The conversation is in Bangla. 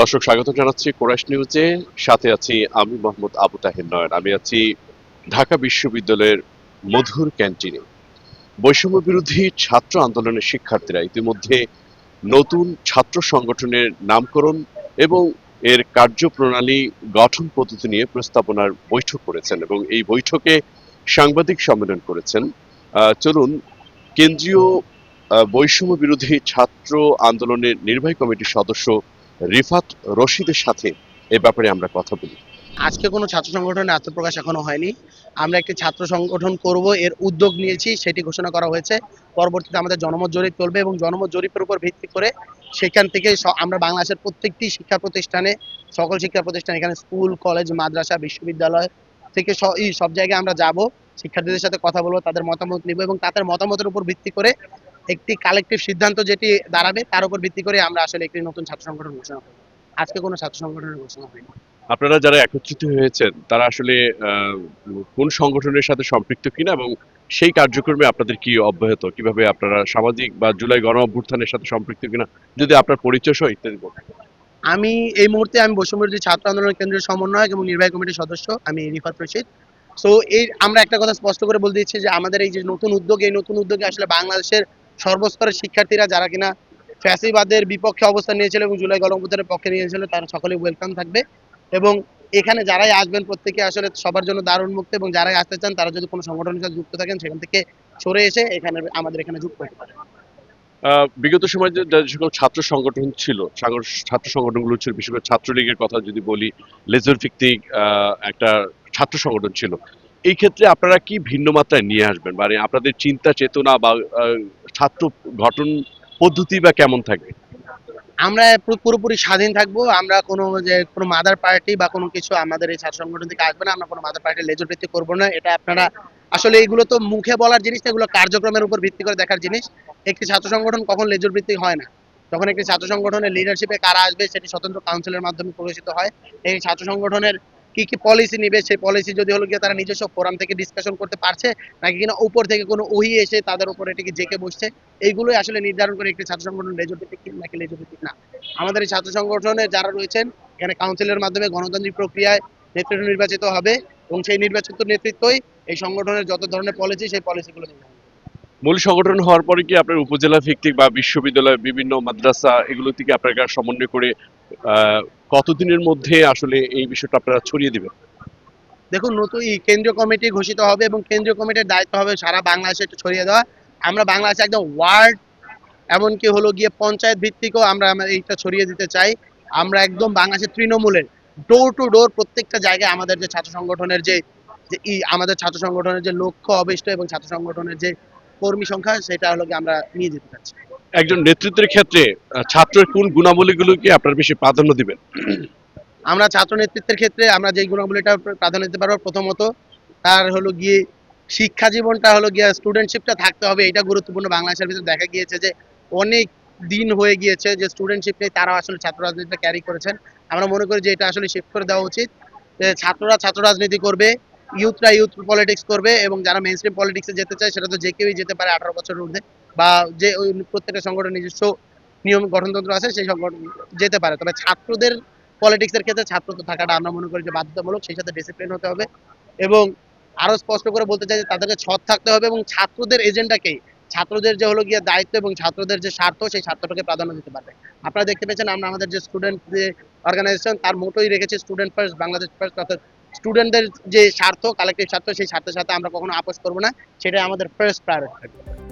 দর্শক, স্বাগত জানাচ্ছি কোরাইশ নিউজে। সাথে আছি আমি মোহাম্মদ আবু তাহের নয়ন। আমি আছি ঢাকা বিশ্ববিদ্যালয়ের মধুর ক্যান্টিনে। বৈষম্য বিরোধী ছাত্র আন্দোলনের শিক্ষার্থীরা ইতিমধ্যে নতুন ছাত্র সংগঠনের নামকরণ এবং এর কার্যপ্রণালী, গঠন পদ্ধতি নিয়ে প্রস্তাবনার বৈঠক করেছেন এবং এই বৈঠকে সাংবাদিক সম্মেলন করেছেন। চলুন, কেন্দ্রীয় বৈষম্য বিরোধী ছাত্র আন্দোলনের নির্বাহী কমিটির সদস্য রিফাত রশিদের সাথে এ ব্যাপারে আমরা কথা বলি। আজকে কোনো ছাত্র সংগঠনের আত্মপ্রকাশ এখনও হয়নি। আমরা একটি ছাত্র সংগঠন করব, এর উদ্যোগ নিয়েছি, সেটি ঘোষণা করা হয়েছে। পরবর্তীতে আমাদের জনমত জরিপ চলবে এবং জনমত জরিপের উপর ভিত্তি করে সেখান থেকে আমরা বাংলাদেশের প্রত্যেকটি শিক্ষা প্রতিষ্ঠানে, সকল শিক্ষা প্রতিষ্ঠান, এখানে স্কুল, কলেজ, মাদ্রাসা, বিশ্ববিদ্যালয় থেকে সব জায়গায় আমরা যাব। শিক্ষার্থীদের সাথে কথা বলব, তাদের মতামত নিব এবং তাদের মতামতের উপর ভিত্তি করে একটি কালেকটিভ সিদ্ধান্ত যেটি দাঁড়াবে তার উপর ভিত্তি করে আমরা আসলে একটি নতুন ছাত্র সংগঠন ঘোষণা করব। আজকে কোনো ছাত্র সংগঠনের ঘোষণা হয়নি। আপনারা যারা একত্রিত হয়েছেন তারা আসলে কোন সংগঠনের সাথে সম্পৃক্ত কিনা এবং সেই কার্যক্রমে আপনাদের কি অব্যাহত? কীভাবে আপনারা সামাজিক বা জুলাই গণ অভ্যুত্থানের সাথে সম্পৃক্ত কিনা? যদি আপনার পরিচয় সহ ইত্যাদি বলেন। আমি এই মুহূর্তে আমি বৈষম্যবিরোধী ছাত্র আন্দোলন কেন্দ্রের সমন্বয়ক এবং নির্বাহী কমিটির সদস্য আমি রিফাত রশিদ। সো এই আমরা একটা কথা স্পষ্ট করে বলতে দিচ্ছি যে আমাদের এই যে নতুন উদ্যোগ এই নতুন উদ্যোগে আসলে বাংলাদেশের সর্বস্তরের শিক্ষার্থীরা যারা কিনা ফ্যাসিবাদের বিপক্ষে অবস্থান নিয়েছিল এবং জুলাই গণঅভ্যুত্থানের পক্ষে নিয়েছিল, তারা সকলেই ওয়েলকাম থাকবে। এবং এখানে যারাই আসবেন, প্রত্যেকে আসলে সবার জন্য দারুণ মুক্ত এবং যারাই আসতে চান, তারা যদি কোনো সংগঠনের সাথে যুক্ত থাকেন, সেখান থেকে সরে এসে এখানে আমাদের এখানে যুক্ত হতে পারে বিগত সময় যে সকল ছাত্র সংগঠন ছিল, সাগর- ছাত্র সংগঠনগুলো ছিল, বিশেষ করে ছাত্রলীগের কথা যদি বলি লেজার ভিত্তিক একটা ছাত্র সংগঠন ছিল এই ক্ষেত্রে আপনারা কি ভিন্ন মাত্রায় নিয়ে আসবেন? মানে আপনাদের চিন্তা, চেতনা বা ছাত্র গঠন পদ্ধতি বা কেমন থাকবে আমরা পুরোপুরি স্বাধীন থাকব। আমরা কোনো যে, কোনো মাদার পার্টি বা কোনো কিছু আমাদের এই ছাত্র সংগঠন থেকে আসবে না। আমরা কোনো মাদার পার্টির লেজর ভিত্তি করব না। এটা আপনারা, আসলে এগুলো তো মুখে বলার জিনিস না, এগুলো কার্যক্রমের উপর ভিত্তি করে দেখার জিনিস। একটি ছাত্র সংগঠন কখন লেজর ভিত্তিক হয় না। যখন একটি ছাত্র সংগঠনের লিডারশিপে কারা আসবে, সেটি স্বতন্ত্র কাউন্সিলের মাধ্যমে প্রকাশিত হয়। এই ছাত্র সংগঠনের কি কি পলিসি নিবে সেই পলিসি যদি হলো গিয়ে তারা নিজস্ব ফোরাম থেকে ডিসকাশন করতে পারছে, নাকি কিনা উপর থেকে কোনো ওহি এসে তাদের উপর এটিকে জেকে বসছে, এইগুলোই আসলে নির্ধারণ করে একটি ছাত্র সংগঠন লেজর নাকি লেজর না আমাদের এই ছাত্র সংগঠনে যারা রয়েছেন, এখানে কাউন্সিলের মাধ্যমে গণতান্ত্রিক প্রক্রিয়ায় নেতৃত্ব নির্বাচিত হবে, এবং সেই নির্বাচিত নেতৃত্বই এই সংগঠনের যত ধরনের পলিসি সেই পলিসিগুলো নির্ধারণ। মূল সংগঠন হওয়ার পরে কি আপনার উপজেলা ভিত্তিক বা বিশ্ববিদ্যালয় বিভিন্ন মাদ্রাসা এগুলো থেকে আপনারা সমন্বয় করে কতদিনের মধ্যে আসলে এই বিষয়টা আপনারা ছড়িয়ে দিবেন? দেখুন, নতুন এই কেন্দ্রীয় কমিটি ঘোষিত হবে এবং কেন্দ্রীয় কমিটির দায়িত্ব হবে সারা বাংলাদেশে একটু ছড়িয়ে দেওয়া। আমরা বাংলাদেশে একদম ওয়ার্ড এমনকি হলো গিয়ে পঞ্চায়েত ভিত্তিকও আমরা এইটা ছড়িয়ে দিতে চাই। আমরা একদম বাংলাদেশের তৃণমূলের ডোর টু ডোর প্রত্যেকটা জায়গায় আমাদের যে ছাত্র সংগঠনের যে আমাদের ছাত্র সংগঠনের যে লক্ষ্য অবিষ্ট এবং ছাত্র সংগঠনের যে কর্মী সংখ্যা সেটা হলো আমরা নিয়ে যেতে চাচ্ছি। একজন নেতৃত্বের ক্ষেত্রে ছাত্রের কোন গুণাবলীগুলোকে আপনারা বেশি প্রাধান্য দিবেন? আমরা ছাত্র নেতৃত্বের ক্ষেত্রে আমরা যেই গুণাবলীটা প্রাধান্য দিতে পারব প্রথমত তার হলো গিয়ে শিক্ষা জীবনটা হলো গিয়ে স্টুডেন্টশিপটা থাকতে হবে এটা গুরুত্বপূর্ণ। বাংলাদেশের ভিতরে দেখা গিয়েছে যে অনেক দিন হয়ে গিয়েছে যে স্টুডেন্টশিপ নেই তারা আসলে ছাত্র রাজনীতিটা ক্যারি করেছেন। আমরা মনে করি যে এটা আসলে শিফট করে দেওয়া উচিত। ছাত্ররা ছাত্র রাজনীতি করবে ইউথরা ইউথ পলিটিক্স করবে এবং যারা মেন স্ট্রিম পলিটিক্সে যেতে চায়, সেটা তো যে কেউই যেতে পারে আঠারো বছরের ঊর্ধ্বে বা যে প্রত্যেকটা সংগঠন নিজস্ব নিয়ম গঠনতন্ত্র আছে, সেই সংগঠন যেতে পারে। তবে ছাত্রদের পলিটিক্সের ক্ষেত্রে ছাত্র তো থাকাটা আমরা মনে করি যে বাধ্যতামূলক, সেই সাথে ডিসিপ্লিন হতে হবে এবং আরও স্পষ্ট করে বলতে চাই যে তাদেরকে সৎ থাকতে হবে এবং ছাত্রদের এজেন্ডাকেই ছাত্রদের যে হলো গিয়ে দায়িত্ব এবং ছাত্রদের যে স্বার্থ, সেই স্বার্থটাকে প্রাধান্য দিতে পারবে। আপনারা দেখতে পেয়েছেন আমরা আমাদের যে স্টুডেন্ট যে অর্গানাইজেশন তার মোটোই রেখেছি স্টুডেন্ট ফার্স্ট বাংলাদেশ ফার্স্ট অর্থাৎ স্টুডেন্টদের যে স্বার্থ কালেক্টিভ স্বার্থ, সেই স্বার্থের সাথে আমরা কখনো আপোষ করব না। সেটাই আমাদের ফার্স্ট প্রায়োরিটি থাকবে